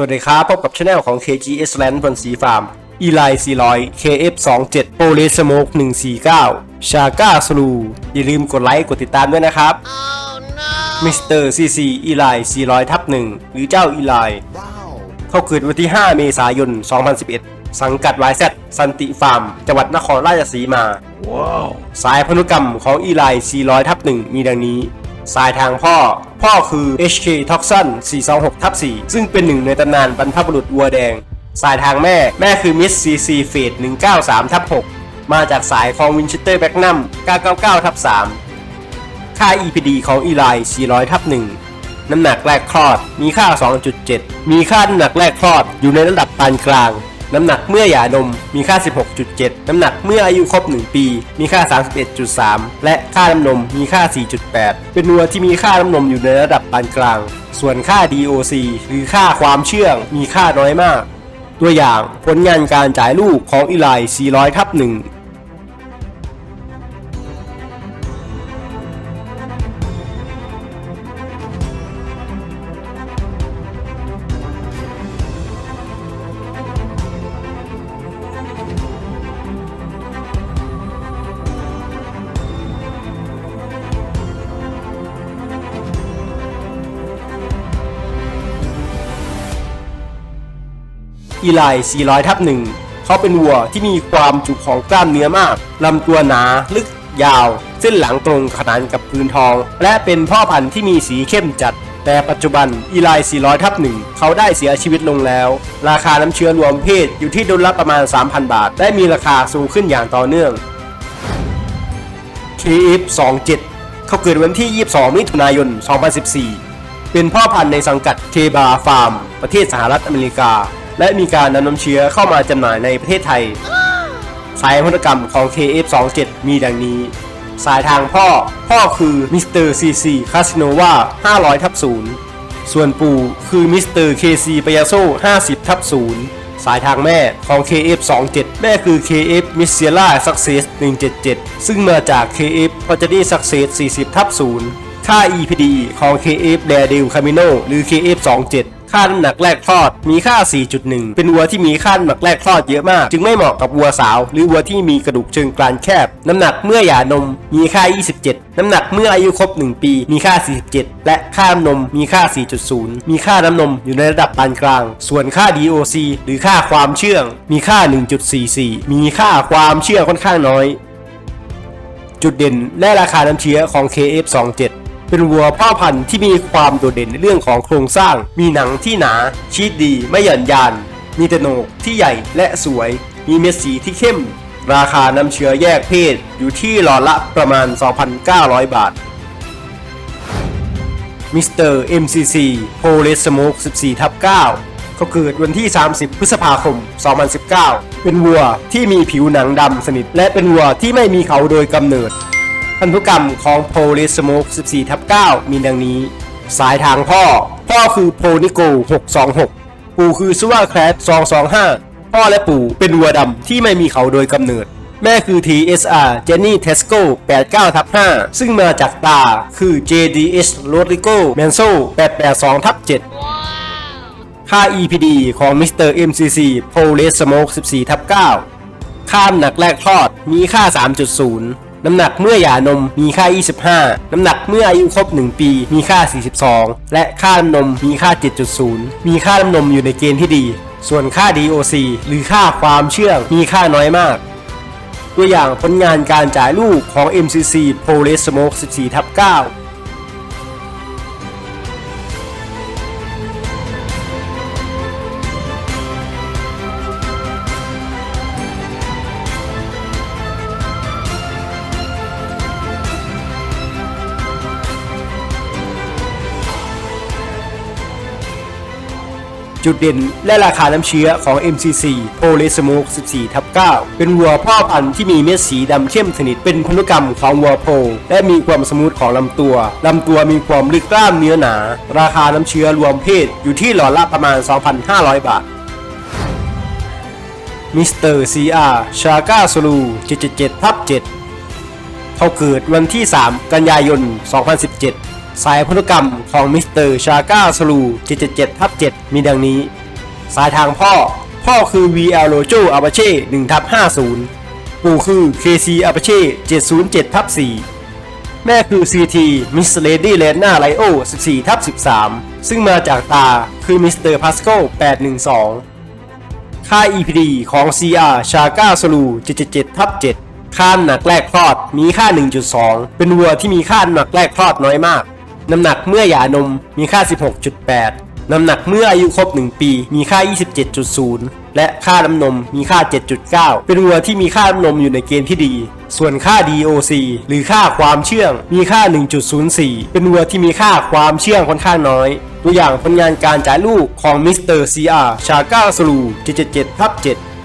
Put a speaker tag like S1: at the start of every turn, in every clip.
S1: สวัสดีครับ พบกับช anel ของ KGS Land บนสีฟาร์ม e l i 400 KF27 p o l y Smoke 149 ชาก้าสลูอย่าลืมกดไลค์กดติดตามด้วยนะครับมิสเตอร์ซีซีอีไล400ทับ1หรือเจ้าอีไลเขาเกิดวันที่ 5 เมษายน 2011 สังกัด YZ สันติฟาร์ม จังหวัดนครราชสีมา สายพันธุกรรมของอีไล400ทับ1มีดังนี้ สายทางพ่อ พ่อคือ HK Toxin 426ทับ4ซึ่งเป็นหนึ่งในตำนานบรรพบุรุษวัวแดง สายทางแม่ แม่คือ Miss CC Fate 193ทับ6มาจากสายของ Winchester Magnum 999ทับ3ค่า EPD ของอีไล400ทับ1น้ำหนักแรกคลอด มีค่า 2.7 มีค่าน้ำหนักแรกคลอดอยู่ในระดับปานกลาง น้ำหนักเมื่อหย่านมมีค่า 16.7 น้ำหนักเมื่ออายุครบ 1 ปี มีค่า 31.3 และค่าน้ำนมมีค่า 4.8 เป็นวัวที่มีค่าน้ำนมอยู่ในระดับปานกลาง ส่วนค่า DOC หรือค่าความเชื่องมีค่าน้อยมาก ตัวอย่างผลงานการจ่ายลูกของอีไล400ทับ1 อีไล400ทับหนึ่งเขาเป็นวัวที่มีความจุของกล้ามเนื้อมากลำตัวหนาลึกยาว เส้นหลังตรงขนานกับพื้นทอง และเป็นพ่อพันธุ์ที่มีสีเข้มจัด แต่ปัจจุบันอีไล400ทับหนึ่งเขาได้เสียชีวิตลงแล้ว ราคาน้ำเชื้อรวมเพศอยู่ที่ดลละประมาณ 3,000 บาท และมีราคาสูงขึ้นอย่างต่อเนื่อง KF27 เขาเกิดวันที่ 22 มิถุนายน 2014 เป็นพ่อพันธุ์ในสังกัดเคบาฟาร์ม ประเทศสหรัฐอเมริกา และมีการนำน้ำเชื้อเข้ามาจำหน่ายในประเทศไทย สายพันธุกรรมของ KF27 มีดังนี้ สายทางพ่อ พ่อคือมิสเตอร์ซีซีคาสิโนวา500ทับ0ส่วนปู่คือมิสเตอร์เคซีปยาโซ50ทับ0สายทางแม่ของ KF27 แม่คือ KF m i s s i e l a Success 177 ซึ่งมาจาก KF p o j a n y Success 40ทับ0ค่า EPD ของ KF d a r e d e v Camino หรือ KF27 ค่าน้ำหนักแรกคลอดมีค่า 4.1 เป็นวัวที่มีค่าน้ำหนักแรกคลอดเยอะมาก จึงไม่เหมาะกับวัวสาว หรือวัวที่มีกระดูกเชิงกรานแคบ น้ำหนักเมื่อหย่านมมีค่า 27 น้ำหนักเมื่ออายุครบ 1 ปีมีค่า 47 และค่าน้ำนมมีค่า 4.0 มีค่าน้ำนมอยู่ในระดับปานกลาง ส่วนค่า DOC หรือค่าความเชื่อง มีค่า 1.44 มีค่าความเชื่องค่อนข้างน้อย จุดเด่นและราคาน้ำเชื้อของ KF27 เป็นวัวพ่อพันธุ์ที่มีความโดดเด่นในเรื่องของโครงสร้าง มีหนังที่หนา ชีดดีไม่หย่อนยาน มีแตโหนกที่ใหญ่และสวย มีเม็ดสีที่เข้ม ราคาน้ำเชื้อแยกเพศอยู่ที่หลอดละประมาณ 2,900 บาทมิสเตอร์ MCC โพเลสโมก14ทับ9เขาเกิดวันที่ 30 พฤษภาคม 2019 เป็นวัวที่มีผิวหนังดำสนิท และเป็นวัวที่ไม่มีเขาโดยกำเนิด พันธุกรรมของโพลิสโมก14ทับ9มีดังนี้ สายทางพ่อ พ่อคือโพนิโก 626 ปู่คือซูวาแครด225 พ่อและปู่เป็นวัวดำที่ไม่มีเขาโดยกำเนิด แม่คือ TSR Jenny Tesco 89ทับ5ซึ่งมาจากตาคือ JDS Rodrigo Manso 882ทับ7ค่า EPD ของ Mr. MCC p o l i s Smoke 14ทับ9ค่าน้ำหนักแรกคลอดมีค่า 3.0 น้ำหนักเมื่อหย่านมมีค่า 25 น้ำหนักเมื่ออายุครบ 1 ปี มีค่า 42 และค่าน้ำนมมีค่า 7.0 มีค่าน้ำนมอยู่ในเกณฑ์ที่ดี ส่วนค่า DOC หรือค่าความเชื่องมีค่าน้อยมาก ตัวอย่างผลงานการจ่ายลูกของ MCC p o l i s Smoke 14ทับ9 จุดเด่นและราคาน้ำเชื้อของ MCC p o l y s m o k e 14ทับ9เป็นวัวพ่อพันธุ์ที่มีเม็ดสีดำเข้มสนิทเป็นพันธุกรรมของวัวโพ และมีความสมูทของลำตัวลำตัวมีความลึกกล้ามเนื้อหนา ราคาน้ำเชื้อรวมเพศอยู่ที่หลอดละประมาณ 2,500 บาทมิสเตอร์ซีอาร์ชาก้าสลู777ทับ7เขาเกิดวันที่ 3 กันยายน 2017 สายพันธุกรรมของมิสเตอร์ชาก้าสลู777ทับ7มีดังนี้ สายทางพ่อ พ่อคือ VL Rojo Apache 1ทับ50 ปู่คือ KC Apache 707ทับ4แม่คือ CT Miss Lady Lena Lio 14ทับ13 ซึ่งมาจากตาคือ Mr. Pascal 812 ค่า EPD ของ CR Chaka Sulu 777ทับ7ค่าหนักแรกคลอดมีค่า 1.2 เป็นวัวที่มีค่าหนักแรกคลอดน้อยมาก น้ำหนักเมื่อหย่านมมีค่า 16.8 น้ำหนักเมื่ออายุครบ 1 ปี มีค่า 27.0 และค่าน้ำนมมีค่า 7.9 เป็นวัวที่มีค่าน้ำนมอยู่ในเกณฑ์ที่ดี ส่วนค่า DOC หรือค่าความเชื่องมีค่า 1.04 เป็นวัวที่มีค่าความเชื่องค่อนข้างน้อย ตัวอย่างผลงานการจ่ายลูกของมิสเตอร์ CR ชาก้าสลู777ทับ7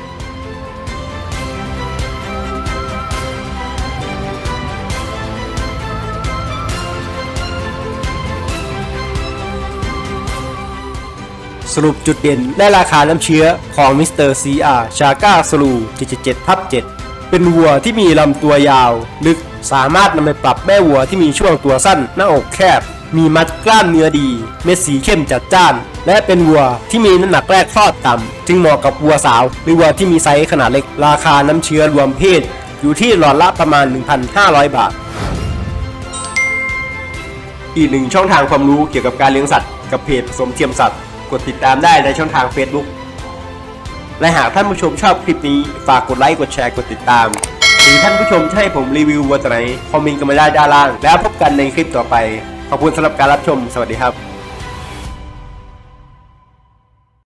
S1: สรุปจุดเด่นและราคาน้ำเชื้อของมิสเตอร์ CR ชาก้าสลู777ทับ7เป็นวัวที่มีลำตัวยาว ลึกสามารถนำไปปรับแม่วัวที่มีช่วงตัวสั้นหน้าอกแคบ มีมัดกล้ามเนื้อดี เม็ดสีเข้มจัดจ้าน และเป็นวัวที่มีน้ำหนักแรกคลอดต่ำ จึงเหมาะกับวัวสาว หรือวัวที่มีไซส์ขนาดเล็ก ราคาน้ำเชื้อรวมเพศ อยู่ที่หลอดละประมาณ 1,500 บาทอีกหนึ่งช่องทางความรู้เกี่ยวกับการเลี้ยงสัตว์ กับเพจผสมเทียมสัตว์ กดติดตามได้ในช่องทาง Facebook และหากท่านผู้ชมชอบคลิปนี้ ฝากกดไลค์ กดแชร์ กดติดตาม หรือท่านผู้ชมให้ผมรีวิววัวตัวไหน คอมเมนต์กันมาได้ด้านล่าง แล้วพบกันในคลิปต่อไป ขอบคุณสำหรับการรับชม สวัสดีครับ